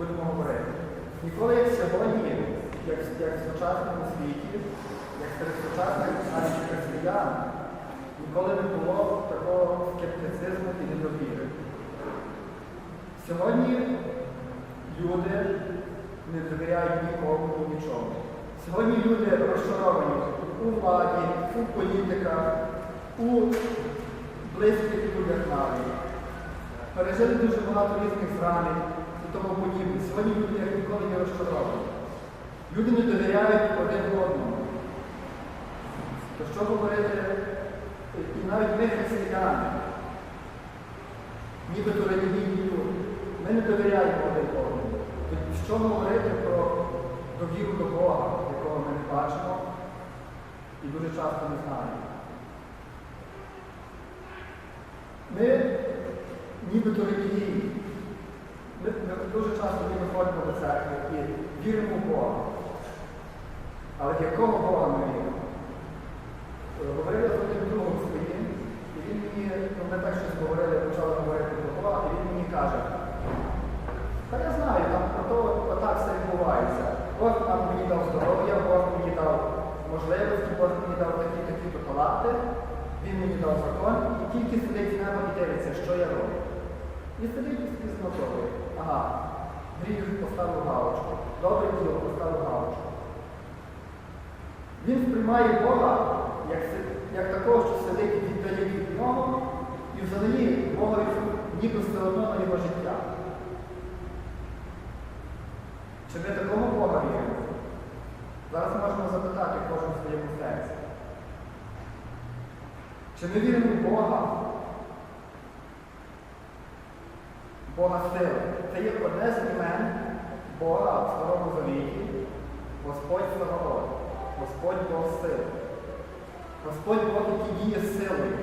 будемо говорити. Ніколи сьогодні, як, як в сучасному світі, як серед сучасних навіть християн, ніколи не було такого скептицизму і недовіри. Сьогодні люди не довіряють нікому нічому. Сьогодні люди розчаровані у владі, у політиках, у близьких людях навіть. Пережили дуже багато різних зранень тому подібне. Сьогодні люди як ніколи не розчаровані. Люди не довіряють один одному. То що говорити, і навіть ми християни, нібито релігійні люди, ми не довіряємо один одному. Що говорити про довіру до Бога, якого ми не бачимо і дуже часто не знаємо? Ми нібито релігійні. Дуже часто ми виходимо до церкви і віримо в Бога. Але в якого Бога ми віримо? Говорили з одним другом своїм, і він мені, ну ми так щось говорили, почали говорити про Бога, і він мені каже, та я знаю, там про то отак все відбувається. Бог там мені дав здоров'я, Бог мені дав можливості, Бог мені дав такі такі то таланти, він мені дав закон, і тільки сидить з неба і дивиться, що я роблю. І сидить і собі смотовує. Ага, гріх поставив галочку, добре діло поставив галочку. Він сприймає Бога як, як такого, що сидить віддає від нього, і взагалі Богові ніби одно на його життя. Чи ми такому Бога віримо? Зараз можемо запитати кожен своєму серці. Чи ми віримо в Бога? Бога сили. Це є одне з імен Бога в Старому Завіті, Господь Саваоф, Господь Бог сил. Господь Бог, який діє силою.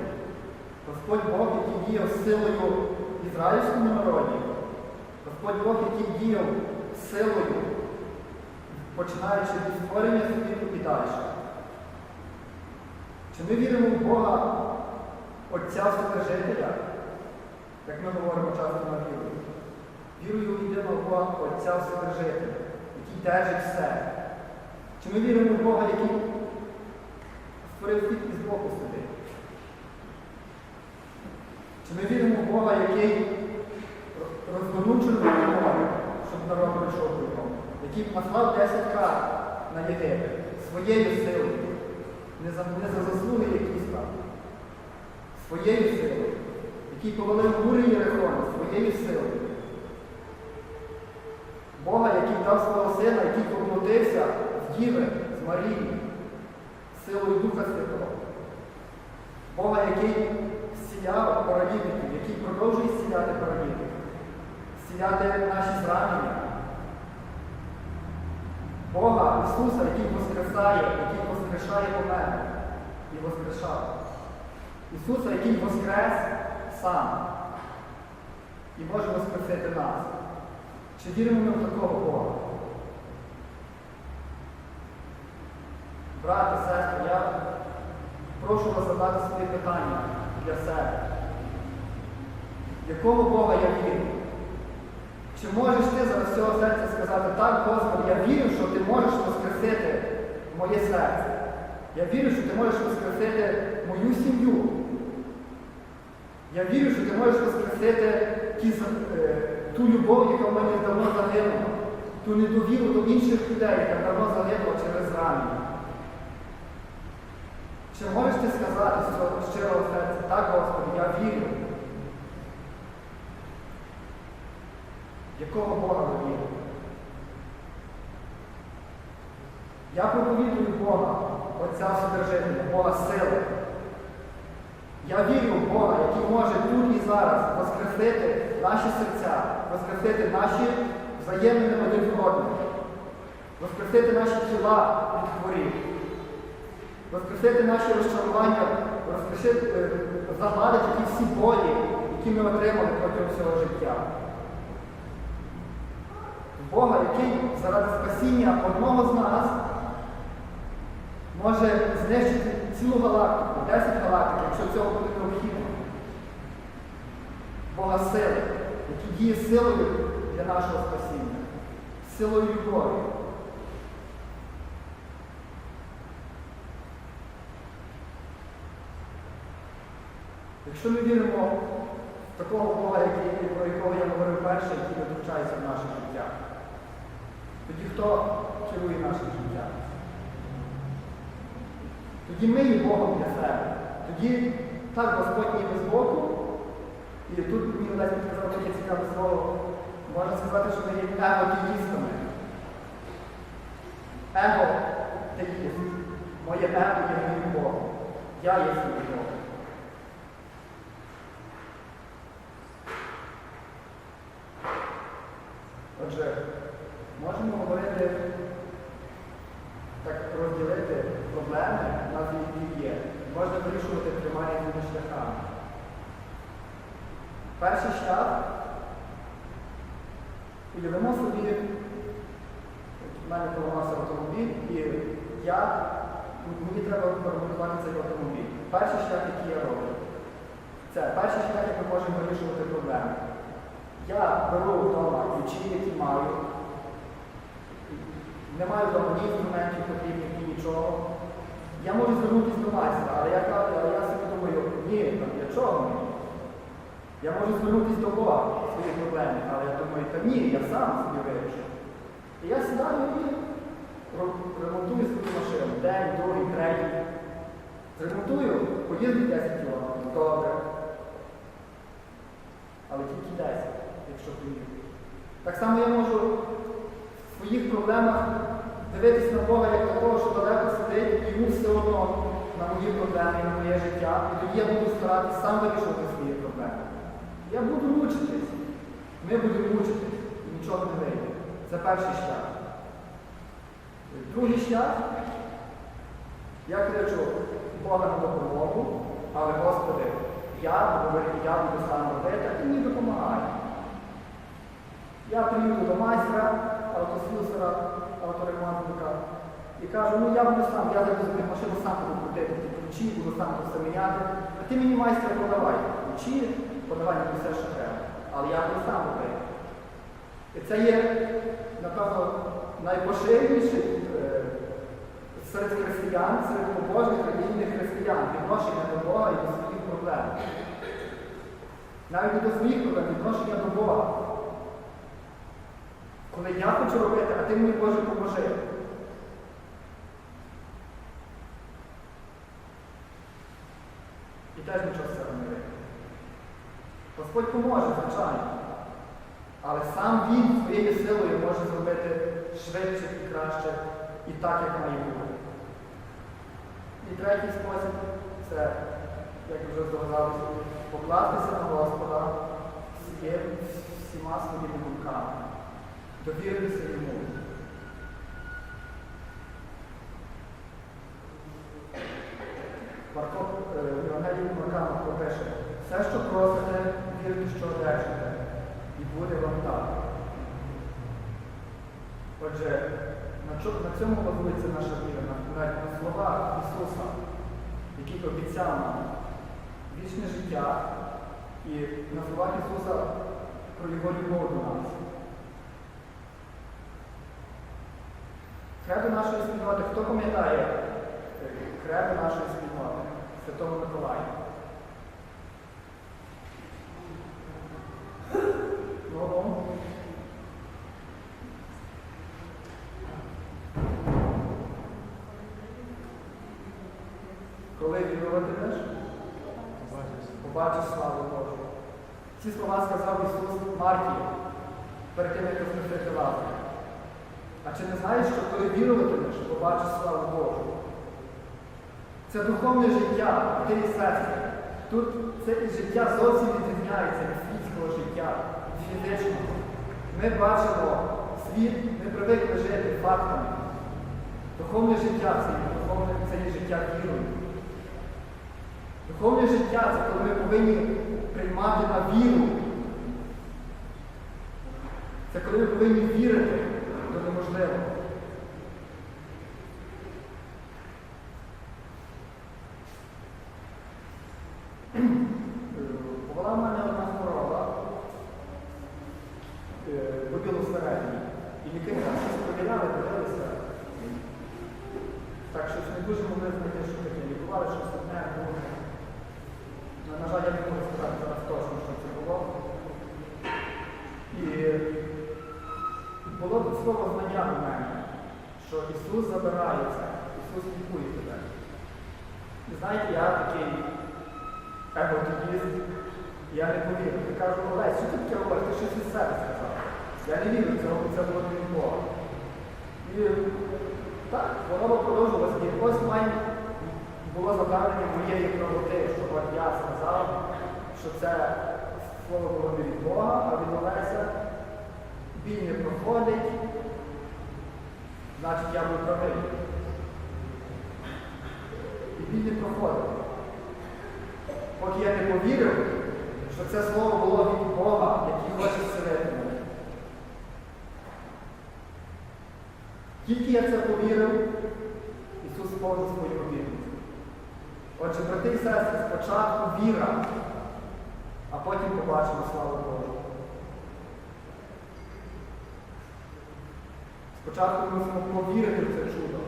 Господь Бог, який діяв силою ізраїльському народі. Господь Бог, який діяв силою, починаючи від створення світу і далі. Чи ми віримо в Бога, Отця Вседержителя, як ми говоримо часто на віру? Вірую в єдиного Бога Отця Вседержителя, який держить все. Чи ми віримо в Бога, який створив світ і збоку сидить? Чи ми віримо в Бога, який розгорнув червоне щоб народ прийшов до нього, який послав 10 карт на Єгипет своєю силою, не за, не за заслуги якісь там, своєю силою, який повалив гури Єрихона своєю силою. Бога, який дав свого сина, який поплотився в Діви з Марії, силою Духа Святого. Бога, який зціляв паралітиків, який продовжує зціляти паралітиків, зціляти наші зранення. Бога Ісуса, який воскресає, який воскрешає померлих і воскрешав. Ісуса, який воскрес сам і може воскресити нас. Чи віримо ми в такого Бога? Брати, сестри, я прошу вас задати свої питання для себе. Якого Бога я вірю? Чи можеш ти зараз з цього серця сказати, так, Господи, я вірю, що ти можеш воскресити моє серце. Я вірю, що ти можеш воскресити мою сім'ю. Я вірю, що ти можеш воскресити ті, е, ту любов, яка в мене давно загинула, ту недовіру до інших людей, яка давно загинула через ранення. Чи можеш ти сказати з щирого серця, так, Господи, я вірю? Якого Бога ви вірите? Я проповідую Бога, Отця Вседержителя, Бога сили. Я вірю в Бога, який може тут і зараз воскресити наші серця, воскресити наші взаємним один з одним, воскресити наші тіла від хворів, воскресити наші розчарування, е, загладити ті всі болі, які ми отримали протягом всього життя. Бога, який заради спасіння одного з нас може знищити цілу галактику, 10 галактик, якщо цього буде. Бога сили, який діє силою для нашого спасіння, силою любові. Якщо ми віримо в такого Бога, який, про якого я говорив перше, який витручається в наше життя, тоді хто керує нашим життям? Тоді ми є Богом для себе. Тоді так Господь ніби з боку. І тут мені дасть підказав таке цікаве слово. Можна сказати, що ми є еготеїстами. Его теїст. Моє его є моїм Богом. Я є своїм Богом. Отже, можемо говорити, так розділити проблеми, які є. Можна вирішувати різними шляхами. Перший шлях уявимо собі, в мене поламався автомобіль, і я, мені треба поремонтувати цей автомобіль. Перший шлях, який я роблю, це перший шлях, як ми можемо вирішувати проблеми. Я беру вдома ключі, які маю. Не маю вдома ні інструментів потрібних, ні нічого. Я можу звернутися до майстра, але я, але я собі думаю, ні, для чого мені? Я можу звернутися до Бога в своїй проблемі, але я думаю, та ні, я сам собі вирішу. І я сідаю і ремонтую свою машину. День, другий, третій. Зремонтую, поїздив 10 кілометрів, добре. Але тільки 10, якщо поїду. Так само я можу в своїх проблемах дивитися на Бога як на того, що далеко сидить, і йому все одно на мої проблеми, на моє життя. І тоді я буду старатися сам вирішувати свої проблеми. Я буду мучитись. Ми будемо мучитись і нічого не вийде. Це перший шлях. Другий шлях. Я кличу Бога на допомогу, але Господи, я буду, я буду сам робити, ти мені допомагай. Я приїду до майстра, автослюсера, авторемонтника і кажу, ну я буду сам, я зараз машину сам буду крутити ключі, буду сам це все. А ти мені майстра подавай ключі, подавай мені все, що треба. Але я буду сам робити. І це є, напевно, найпоширеніший е, серед християн, серед побожних релігійних християн відношення до Бога і до своїх проблем. Навіть не до своїх проблем, відношення до Бога. Коли я хочу робити, а ти мені Боже поможи. І теж нічого з цього не вийде. Господь поможе, звичайно. Але сам Він своєю силою може зробити швидше і краще і так, як має бути. І третій спосіб це, як вже здогадалися, покластися на Господа всіма своїми думками, довіритися йому. Марко, е, Марка Марко пише, все, що просите, вірте, що одержите, і буде вам так. Отже, на цьому базується наша віра, на, словах Ісуса, який обіцяв нам вічне життя, і на словах Ісуса про Його любов до нас. Кредо нашої спільноти, хто пам'ятає е, кредо нашої спільноти, Святого Миколая? Ну, коли віруватимеш, побачиш славу Божу. Ці слова сказав Ісус Марті перед тим, як розмістити Лазаря. А чи не знаєш, що коли віруватимеш, побачиш славу Божу? Це духовне життя, брати і сестри. Тут це і життя зовсім відрізняється від світського життя, від фізичного. Ми бачимо світ ми привикли жити фактами. Духовне життя це духовне, це є життя вірою. Духовне життя це коли ми повинні приймати на віру. Це коли ви повинні вірити до неможливого. Е, Була в мене одна хвороба, побіло всередині. І лікарі там щось провіряли, дивилися. Так щось не дуже могли знайти, що таке. Лікували щось одне, друге. Ну, На жаль, я не можу сказати зараз точно, що це було. І було тут слово знання в мене, що Ісус забирає це, Ісус лікує тебе. І знаєте, я такий еготоїст, я не повірив. Я кажу, Олесь, що ти таке говориш? Ти щось із себе сказав. Я не вірю цього, це було від Бога. І так, воно продовжилося. І ось має було завдання моєї правоти, що от я сказав, що це слово було не від Бога, а від Олеся. Біль не проходить, значить я був правий. І біль не проходить. Поки я не повірив, що це слово було від Бога, який хоче мене. Тільки я це повірив, Ісус сповнив свою обітницю. Отже, брати і сестри, спочатку віра, а потім побачимо славу Божу. Спочатку ми мусимо повірити в це чудо,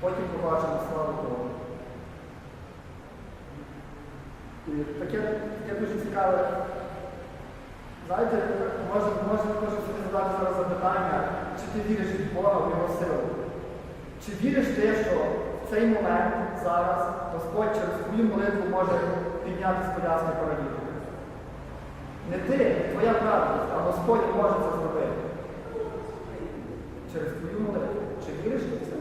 потім побачимо славу Божу. І таке, таке дуже цікаве. Знаєте, може, собі задати зараз запитання, чи ти віриш в Бога в Його силу? Чи віриш ти, що в цей момент зараз Господь через твою молитву може підняти з коляски паралітика? Не ти, твоя правда, а Господь може це зробити. Через твою молитву. Чи віриш ти в це?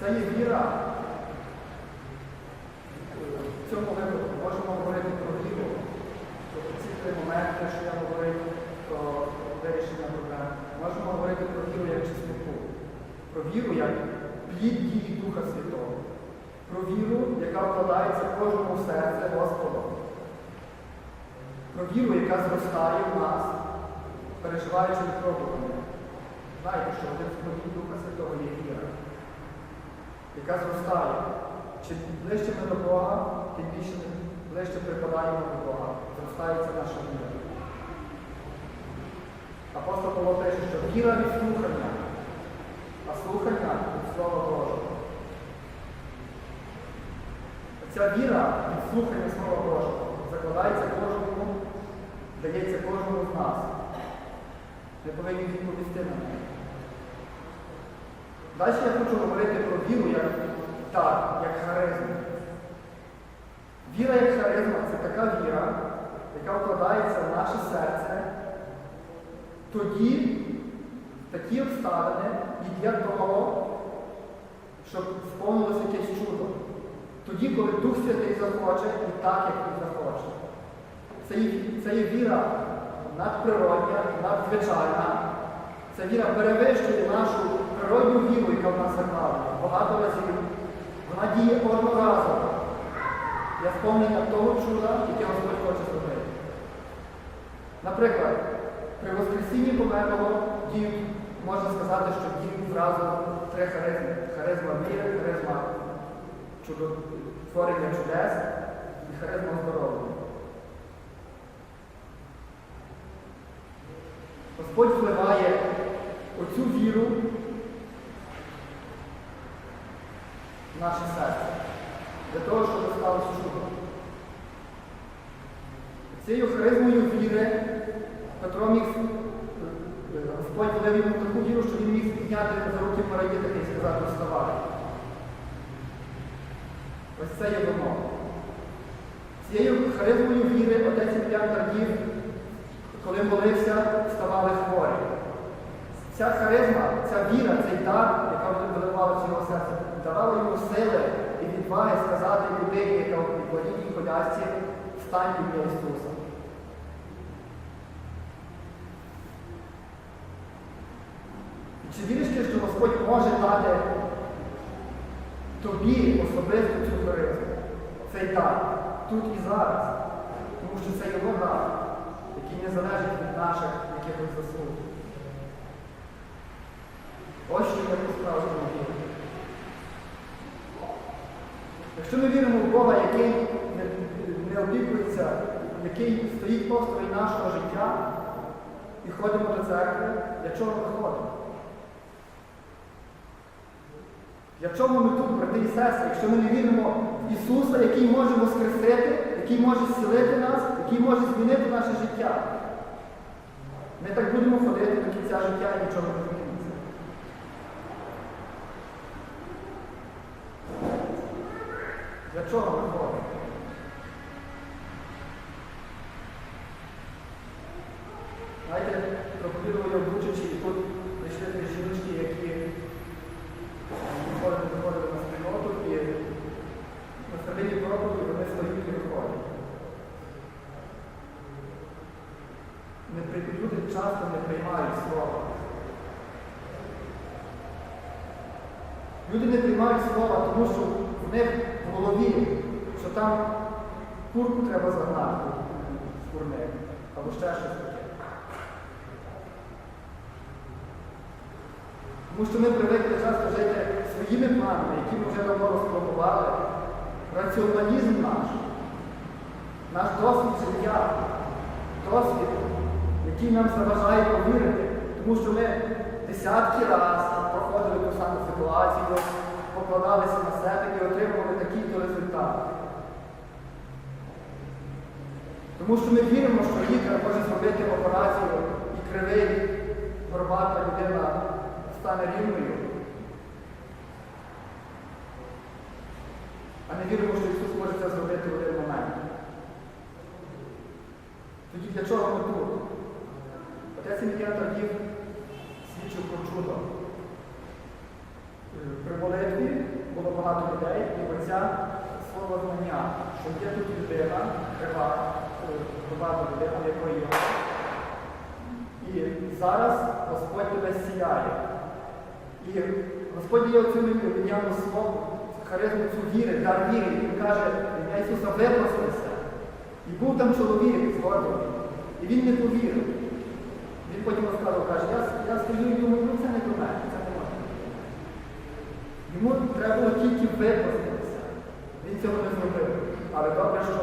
Це є віра. В цьому випадку можемо говорити про віру. Тобто ці три моменти, що я говорив про вирішення проблем. Можемо говорити про віру як чистоту, про віру як плід дії Духа Святого, про віру, яка вкладається кожному в серце Господом, про віру, яка зростає в нас, переживаючи випробування. Знаєте, що один з плодів Духа Святого є віра яка зростає. Чим ближче ми до Бога, тим більше ми ближче припадаємо до Бога. Зростається наша віра. Апостол Павло пише, що віра від слухання, а слухання від Слова Божого. Ця віра від слухання Слова Божого закладається кожному, дається кожному з нас. Ми повинні відповісти на неї. Далі я хочу говорити про віру як так, як харизму. Віра як харизма це така віра, яка вкладається в наше серце, тоді такі обставини йде того, щоб сповнилося якесь чудо. Тоді, коли Дух Святий захоче і так, як він захоче. Це є, це є віра надприродня, надзвичайна. Ця віра перевищує нашу природню віру, яка в нас закладена. Багато разів. Вона діє одноразово. Для сповнення того чуда, яке Господь хоче зробити. Наприклад, при Воскресінні померлого діють, можна сказати, що діють зразу три харизми. Харизма віри, харизма чудо, творення чудес і харизма здоров'я. Господь впливає оцю віру в наше серце, для того, щоб сталося чудо. Цією харизмою віри Петро міг, Господь дав йому таку віру, що він міг підняти за руки паралітика і сказати, вставай. Ось це є воно. Цією харизмою віри отець Ім'ян Тардів, коли молився, ставали хворі. Ця харизма, ця віра, цей дар, яка виливалася в його серце, давало йому сили і відваги сказати людині, яка в благідній колясці, встань ім'я Ісуса. Чи віриш ти, що Господь може дати тобі особисто цю харизму, цей дар, тут і зараз, тому що це його дар, який не залежить від наших якихось заслуг. Ось що я по-справжньому вірю. Якщо ми віримо в Бога, який не, опікується, який стоїть посторонь нашого життя і ходимо до церкви, для чого ми ходимо? Для чого ми тут, брати і сестри, якщо ми не віримо в Ісуса, який може воскресити, який може зцілити нас, який може змінити наше життя? Ми так будемо ходити до кінця життя і нічого не зміниться. Для чого ми ходимо? Знаєте, проповідував я в Бучичі, і тут прийшли три жіночки, які виходили, виходили на спільноту, і на середині проповіді вони стоять і виходять. Не при- Люди часто не приймають слова. Люди не приймають слова, тому що в них в голові, що там курку треба загнати з курник, або ще щось таке. Тому що ми привикли часто жити своїми планами, які ми вже давно розпланували. Раціоналізм наш, наш досвід життя, досвід, який нам заважає повірити, тому що ми десятки разів проходили ту саму ситуацію, покладалися на себе і отримували такий-то результат. Тому що ми віримо, що лікар може зробити операцію і кривий, горбата людина стане рівною. А не віримо, що Ісус може це зробити в один момент. Тоді для чого ми тут? Отець Ім'я Тардів свідчив про чудо. Е, При молитві було багато людей, і оця слово знання, що є тут людина, крива, е, багато людина, в якої є. І зараз Господь тебе сіяє. І Господь є оцим ім'ям словом, харизму цю віри, дар віри. Він каже, ім'я Ісуса випростився. І був там чоловік згодом. І він не повірив. Він потім розказував, каже, я, я стою і думаю, ну це не до мене, це не можна. Йому треба було тільки випроститися. Він цього не зробив. Але добре, що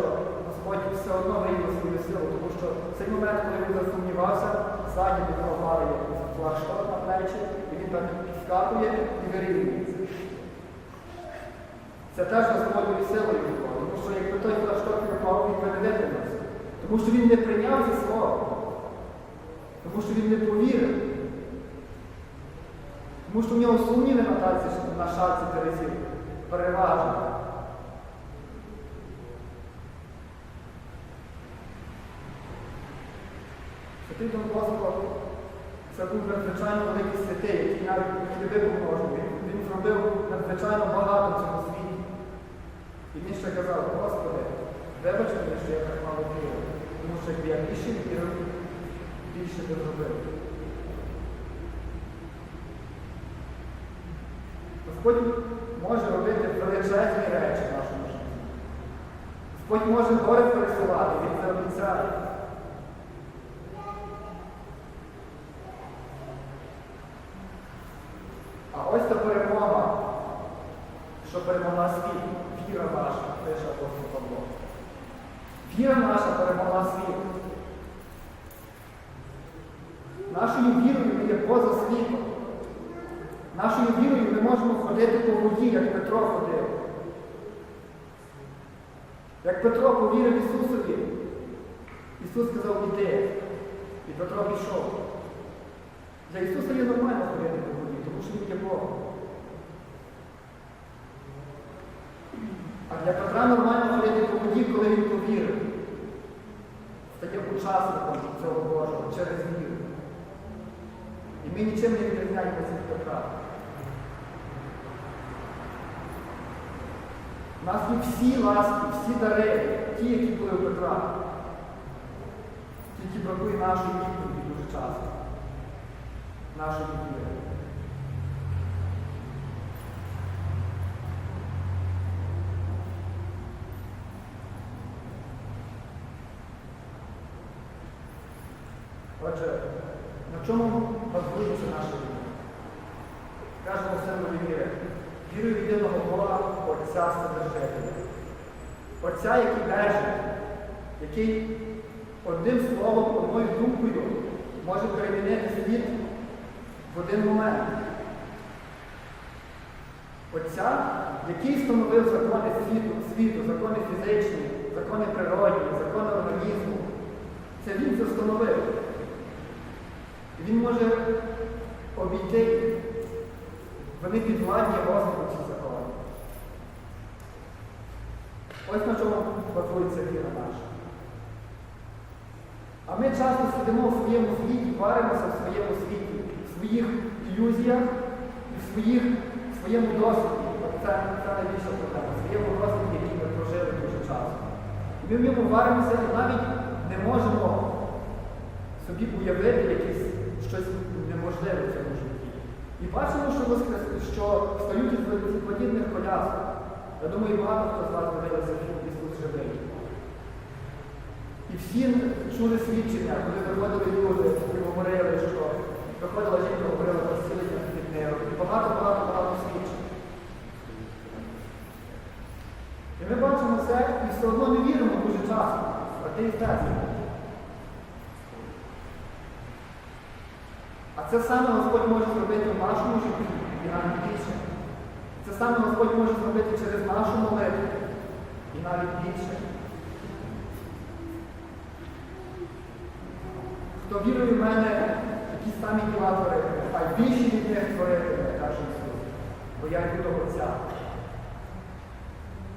Господь все одно виявив свою силу, тому що в цей момент, коли він засумнівався, ззаді від нього падає флагшток на плечі, і він так підскакує і вирівнюється. Це теж Господною силою було, тому що якби той флагшток не впав, він би не витримався. Тому що він не прийняв це слово. Тому що він не повірив. Тому що в нього сумніви на таці, на шаці Терезів переважно. Святий Дон Боско це був надзвичайно великий святий, який навіть не випоможе. Він, він зробив надзвичайно багато в цьому світі. І він ще казав, Господи, вибач мені, що я так мало вірю, тому що я більше вірив, більше би зробив. Господь може робити величезні речі в нашому житті. Господь може гори пересувати, Він це обіцяє. А ось та перемога, що перемогла світ, віра наша, пише апостол Павло. Віра наша перемогла світ. Нашою вірою ми є поза світом. Нашою вірою ми можемо ходити по воді, як Петро ходив. Як Петро повірив Ісусові, Ісус сказав, іди. І Петро пішов. Для Ісуса є нормально ходити по воді, тому що Він є Бог. А для Петра нормально ходити по воді, коли він повірив. Стає учасником цього Божого через віру. І ми нічим не відрізняємося від Петра. У нас є всі ласки, всі дари, ті, які були у Петра. Тільки бракує нашої відповіді дуже часто. Нашої віри. Отже, на чому базується наша віра? Кажемо все віри. Вірую в єдиного Бога, Отця Вседержителя. Отця, який держить, який одним словом, одною думкою може перемінити світ в один момент. Отця, який встановив закони світу, світу, закони фізичні, закони природи, закони організму. Це він це встановив. Він може обійти. Вони підвладні розвитку ці закони. Ось на чому базується віра наша. А ми часто сидимо в своєму світі, варимося в своєму світі, в своїх ілюзіях і в, своїх, в своєму досвіді. Це, це найбільша проблема, в своєму досвіді, який ми прожили дуже часто. І ми в ньому варимося і навіть не можемо собі уявити якесь щось неможливе в цьому житті. І бачимо, що, що встають із подібних колясок. Я думаю, багато хто з вас дивилися фільм Ісус живий. І всі чули свідчення, коли приходили люди і говорили, що приходила жінка, говорила про зцілення від неру. І багато-багато-багато свідчень. І ми бачимо це і все одно не віримо дуже часто, брати і сестри. А це саме Господь може зробити в нашому житті і навіть більше. Це саме Господь може зробити через нашу молитву і навіть більше. Хто вірує в мене, такі самі діла творити, хай більше від них творити, каже Ісус, бо я йду до Отця.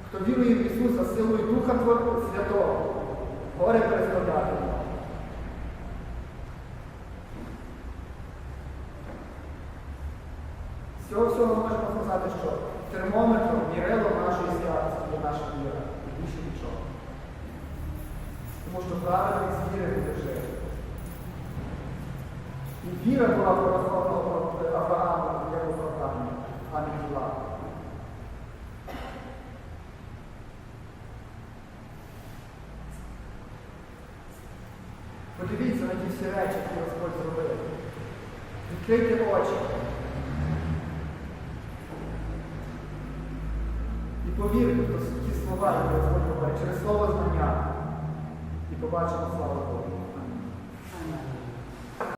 Хто вірує в Ісуса силою Духа Святого, горе переставляти. З цього всього можемо сказати, що термометром мірило нашої святості є наша віра. І більше нічого. Тому що правильно з віри буде жити. І віра була порахована Аврааму як оправдання, а не діла. Подивіться на ті всі речі, які Господь зробив. Відкрийте очі. І повірте ті слова, які Господь говорить, через слово знання. І побачимо славу Богу.